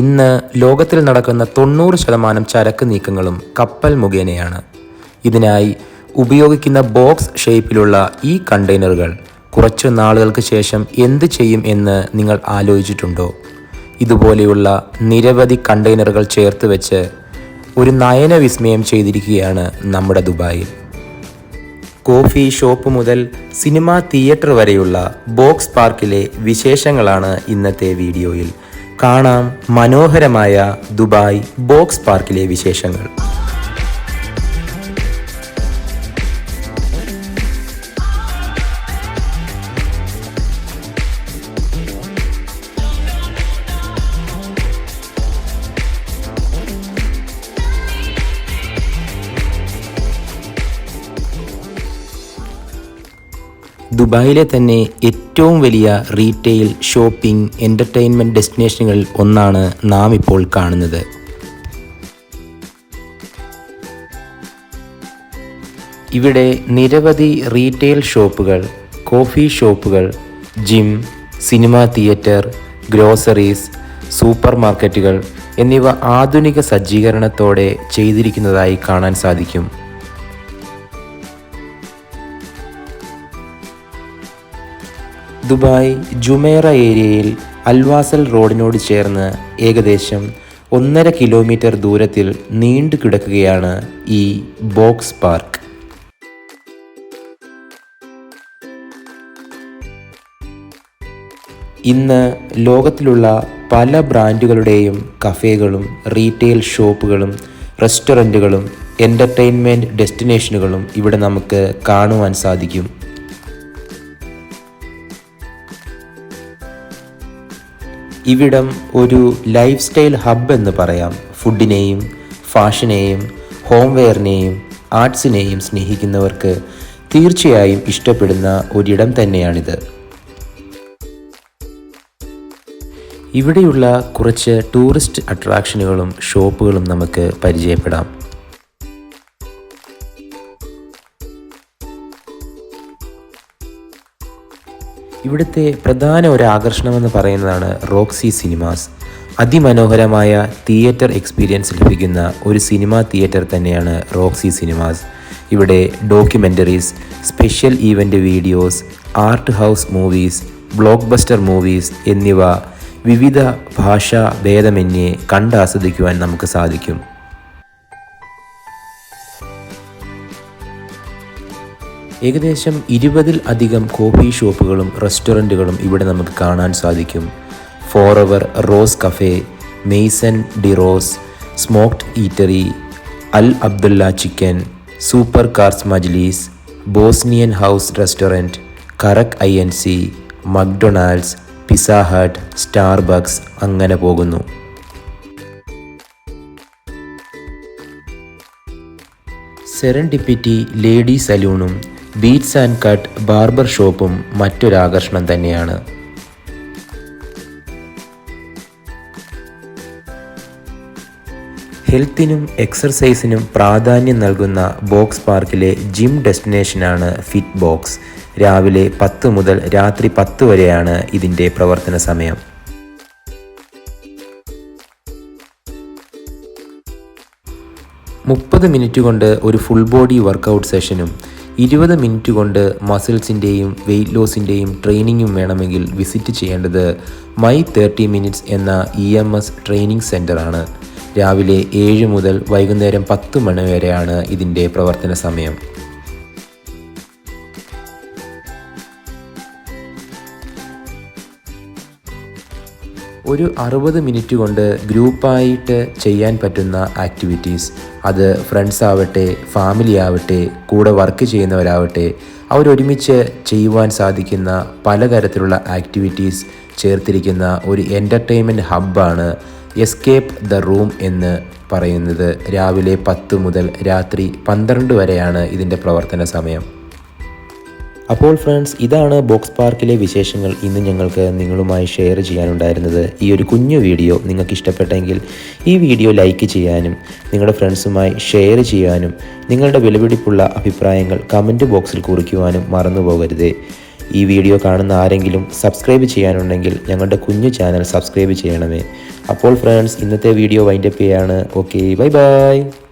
ഇന്ന് ലോകത്തിൽ നടക്കുന്ന തൊണ്ണൂറ് ശതമാനം ചരക്ക് നീക്കങ്ങളും കപ്പൽ മുഖേനയാണ്. ഇതിനായി ഉപയോഗിക്കുന്ന ബോക്സ് ഷേപ്പിലുള്ള ഈ കണ്ടെയ്നറുകൾ കുറച്ച് നാളുകൾക്ക് ശേഷം എന്ത് ചെയ്യും എന്ന് നിങ്ങൾ ആലോചിച്ചിട്ടുണ്ടോ? ഇതുപോലെയുള്ള നിരവധി കണ്ടെയ്നറുകൾ ചേർത്ത് വെച്ച് ഒരു നയന വിസ്മയം ചെയ്തിരിക്കുകയാണ് നമ്മുടെ ദുബായിൽ. കോഫി ഷോപ്പ് മുതൽ സിനിമാ തിയേറ്റർ വരെയുള്ള ബോക്സ് പാർക്കിലെ വിശേഷങ്ങളാണ് ഇന്നത്തെ വീഡിയോയിൽ. കാണാം മനോഹരമായ ദുബായ് ബോക്സ് പാർക്കിലെ വിശേഷങ്ങൾ. ദുബായിലെ തന്നെ ഏറ്റവും വലിയ റീറ്റെയിൽ ഷോപ്പിംഗ് എന്റർടൈൻമെന്റ് ഡെസ്റ്റിനേഷനുകളിൽ ഒന്നാണ് നാം ഇപ്പോൾ കാണുന്നത്. ഇവിടെ നിരവധി റീറ്റെയിൽ ഷോപ്പുകൾ കോഫി ഷോപ്പുകൾ gym cinema theatre groceries super മാർക്കറ്റുകൾ എന്നിവ ആധുനിക സജ്ജീകരണത്തോടെ ചെയ്തിരിക്കുന്നതായി കാണാൻ സാധിക്കും. ദുബായ് ജുമേറ ഏരിയയിൽ അൽവാസൽ റോഡിനോട് ചേർന്ന് ഏകദേശം ഒന്നര കിലോമീറ്റർ ദൂരത്തിൽ നീണ്ടു കിടക്കുകയാണ് ഈ ബോക്സ് പാർക്ക്. ഇന്ന് ലോകത്തിലുള്ള പല ബ്രാൻഡുകളുടെയും കഫേകളും റീറ്റെയിൽ ഷോപ്പുകളും റെസ്റ്റോറന്റുകളും എന്റർടൈൻമെന്റ് ഡെസ്റ്റിനേഷനുകളും ഇവിടെ നമുക്ക് കാണുവാൻ സാധിക്കും. ഇവിടം ഒരു ലൈഫ് സ്റ്റൈൽ ഹബ്ബ് എന്ന് പറയാം. ഫുഡിനെയും ഫാഷനെയും ഹോംവെയറിനെയും ആർട്സിനെയും സ്നേഹിക്കുന്നവർക്ക് തീർച്ചയായും ഇഷ്ടപ്പെടുന്ന ഒരിടം തന്നെയാണിത്. ഇവിടെയുള്ള കുറച്ച് ടൂറിസ്റ്റ് അട്രാക്ഷനുകളും ഷോപ്പുകളും നമുക്ക് പരിചയപ്പെടാം. ഇവിടുത്തെ പ്രധാന ഒരു ആകർഷണം എന്ന് പറയുന്നതാണ് റോക്സി സിനിമാസ്. അതിമനോഹരമായ തിയേറ്റർ എക്സ്പീരിയൻസ് ലഭിക്കുന്ന ഒരു സിനിമാ തിയേറ്റർ തന്നെയാണ് റോക്സി സിനിമാസ്. ഇവിടെ documentaries special event videos art house movies blockbuster movies എന്നിവ വിവിധ ഭാഷാ ഭേദമന്യേ കണ്ടാസ്വദിക്കുവാൻ നമുക്ക് സാധിക്കും. ഏകദേശം ഇരുപതിൽ അധികം കോഫി ഷോപ്പുകളും റെസ്റ്റോറന്റുകളും ഇവിടെ നമുക്ക് കാണാൻ സാധിക്കും. Four hour rose cafe maison de rose smoked eatery al Abdulla chicken super cars Majlis Bosnian house restaurant karak I N C McDonald's pizza hut Starbucks അങ്ങനെ പോകുന്നു. സെറൻഡിപ്പിറ്റി ലേഡി സലൂണും ബീറ്റ്സ് ആൻഡ് കട്ട് ബാർബർ ഷോപ്പും മറ്റൊരാകർഷണം തന്നെയാണ്. ഹെൽത്തിനും എക്സർസൈസിനും പ്രാധാന്യം നൽകുന്ന box പാർക്കിലെ gym ഡെസ്റ്റിനേഷനാണ് fit box രാവിലെ പത്ത് മുതൽ രാത്രി പത്ത് വരെയാണ് ഇതിന്റെ പ്രവർത്തന സമയം. മുപ്പത് മിനിറ്റ് കൊണ്ട് ഒരു ഫുൾ ബോഡി വർക്കൗട്ട് സെഷനും ഇരുപത് മിനിറ്റ് കൊണ്ട് മസിൽസിന്റെയും വെയിറ്റ് ലോസിന്റെയും ട്രെയിനിങ്ങും വേണമെങ്കിൽ വിസിറ്റ് ചെയ്യേണ്ടത് മൈ തേർട്ടി മിനിറ്റ്സ് എന്ന ഇ എം എസ് ട്രെയിനിങ് സെന്ററാണ് രാവിലെ ഏഴ് മുതൽ വൈകുന്നേരം പത്ത് മണി വരെയാണ് ഇതിന്റെ പ്രവർത്തന സമയം. ഒരു അറുപത് മിനിറ്റ് കൊണ്ട് ഗ്രൂപ്പായിട്ട് ചെയ്യാൻ പറ്റുന്ന ആക്ടിവിറ്റീസ്. അത് ഫ്രണ്ട്സ് ആവട്ടെ ഫാമിലി ആവട്ടെ കൂടെ വർക്ക് ചെയ്യുന്നവരാവട്ടെ അവരൊരുമിച്ച് ചെയ്യുവാൻ സാധിക്കുന്ന പലതരത്തിലുള്ള ആക്ടിവിറ്റീസ് ചേർത്തിരിക്കുന്ന ഒരു എന്റർടൈൻമെന്റ് ഹബ്ബാണ് എസ്കേപ്പ് ദ റൂം എന്ന് പറയുന്നത്. രാവിലെ പത്ത് മുതൽ രാത്രി പന്ത്രണ്ട് വരെയാണ് ഇതിന്റെ പ്രവർത്തന സമയം. അപ്പോൾ ഫ്രണ്ട്സ് ഇതാണ് ബോക്സ് പാർക്കിലെ വിശേഷങ്ങൾ ഇന്ന് ഞങ്ങൾക്ക് നിങ്ങളുമായി ഷെയർ ചെയ്യാനുണ്ടായിരുന്നത്. ഈ ഒരു കുഞ്ഞു വീഡിയോ നിങ്ങൾക്ക് ഇഷ്ടപ്പെട്ടെങ്കിൽ ഈ വീഡിയോ ലൈക്ക് ചെയ്യാനും നിങ്ങളുടെ ഫ്രണ്ട്സുമായി ഷെയർ ചെയ്യാനും നിങ്ങളുടെ വിലപിടിപ്പുള്ള അഭിപ്രായങ്ങൾ കമന്റ് ബോക്സിൽ കുറിക്കുവാനും മറന്നു പോകരുത്. ഈ വീഡിയോ കാണുന്ന ആരെങ്കിലും സബ്സ്ക്രൈബ് ചെയ്യാനുണ്ടെങ്കിൽ ഞങ്ങളുടെ കുഞ്ഞു ചാനൽ സബ്സ്ക്രൈബ് ചെയ്യണമേ. അപ്പോൾ ഫ്രണ്ട്സ് ഇന്നത്തെ വീഡിയോ വൈൻഡപ്പ് ചെയ്യാണ്. Okay bye bye